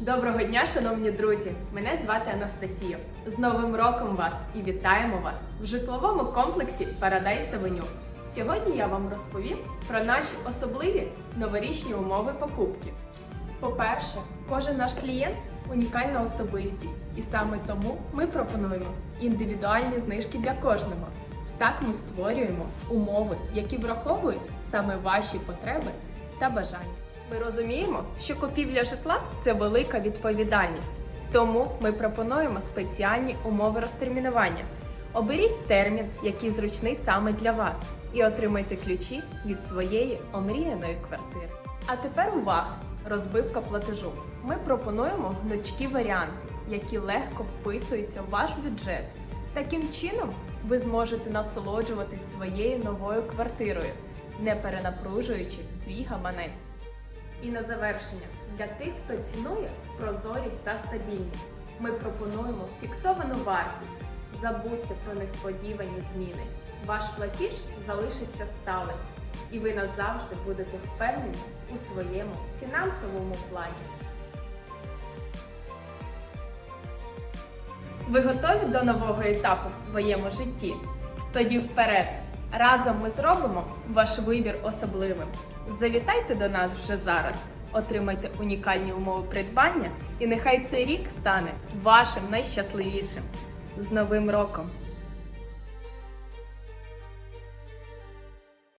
Доброго дня, шановні друзі! Мене звати Анастасія. З Новим роком вас і вітаємо вас в житловому комплексі Paradise Avenue. Сьогодні я вам розповім про наші особливі новорічні умови покупки. По-перше, кожен наш клієнт унікальна особистість, і саме тому ми пропонуємо індивідуальні знижки для кожного. Так ми створюємо умови, які враховують саме ваші потреби та бажання. Ми розуміємо, що купівля житла це велика відповідальність, тому ми пропонуємо спеціальні умови розтермінування. Оберіть термін, який зручний саме для вас, і отримайте ключі від своєї омріяної квартири. А тепер увага! Розбивка платежу. Ми пропонуємо гнучкі варіанти, які легко вписуються в ваш бюджет. Таким чином, ви зможете насолоджуватись своєю новою квартирою, не перенапружуючи свій гаманець. І на завершення, для тих, хто цінує прозорість та стабільність, ми пропонуємо фіксовану вартість. Забудьте про несподівані зміни. Ваш платіж залишиться сталим, і ви назавжди будете впевнені у своєму фінансовому плані. Ви готові до нового етапу в своєму житті? Тоді вперед! Разом ми зробимо ваш вибір особливим. Завітайте до нас вже зараз, отримайте унікальні умови придбання, і нехай цей рік стане вашим найщасливішим. З Новим роком!